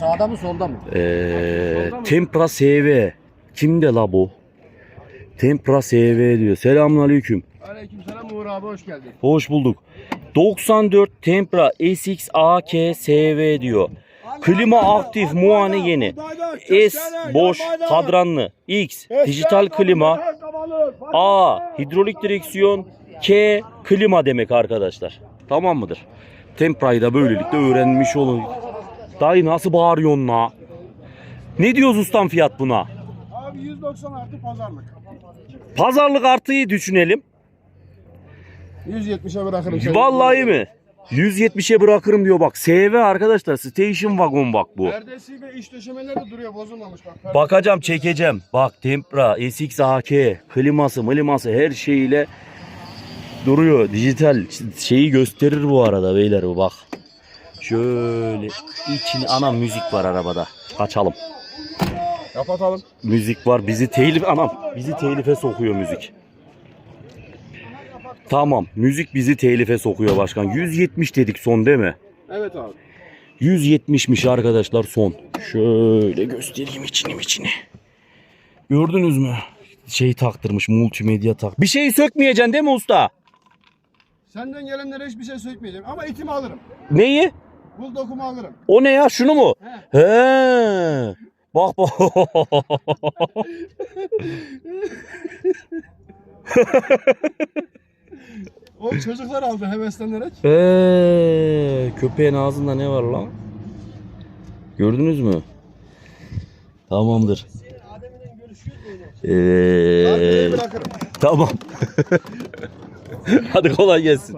Sağda mı solda mı? Ee, Tempra SV. Kimde la bu? Tempra SV diyor. Selamünaleyküm. Aleykümselam Uğur abi hoş geldin. Hoş bulduk. 94 Tempra SX AK SV diyor. Klima aktif muane yeni. S boş kadranlı. X dijital klima. A hidrolik direksiyon. K klima demek arkadaşlar. Tamam mıdır? Tempra'yı da böylelikle öğrenmiş olun. Dayı nasıl bağırıyorsun la? Ne diyoruz ustam fiyat buna? Abi 190 artı pazarlık. Pazarlık artıyı düşünelim. 170'e bırakırım seni. Vallahi mi? 170'e bırakırım diyor bak. SV arkadaşlar station wagon bak bu. Perdesi ve iç döşemeleri de duruyor bozulmamış bak. Perde- Bakacağım çekeceğim. Bak Tempra, SX AK, kliması, miliması her şeyiyle duruyor. Dijital şeyi gösterir bu arada beyler bu bak. Şöyle için ana müzik var arabada. Kaçalım. Kapatalım. Müzik var. Bizi telif anam. Bizi telife sokuyor müzik. Tamam. Müzik bizi telife sokuyor başkan. 170 dedik son değil mi? Evet abi. 170'miş arkadaşlar son. Şöyle göstereyim içini içini. Gördünüz mü? Şey taktırmış multimedya tak. Bir şeyi sökmeyeceksin değil mi usta? Senden gelenlere hiçbir şey sökmeyeceğim ama itimi alırım. Neyi? Bul dokumu alırım. O ne ya? Şunu mu? He. Bak bak. O çocuklar aldı heveslenerek. Eee, köpeğin ağzında ne var lan? Gördünüz mü? Tamamdır. Bırakırım. tamam. Hadi kolay gelsin.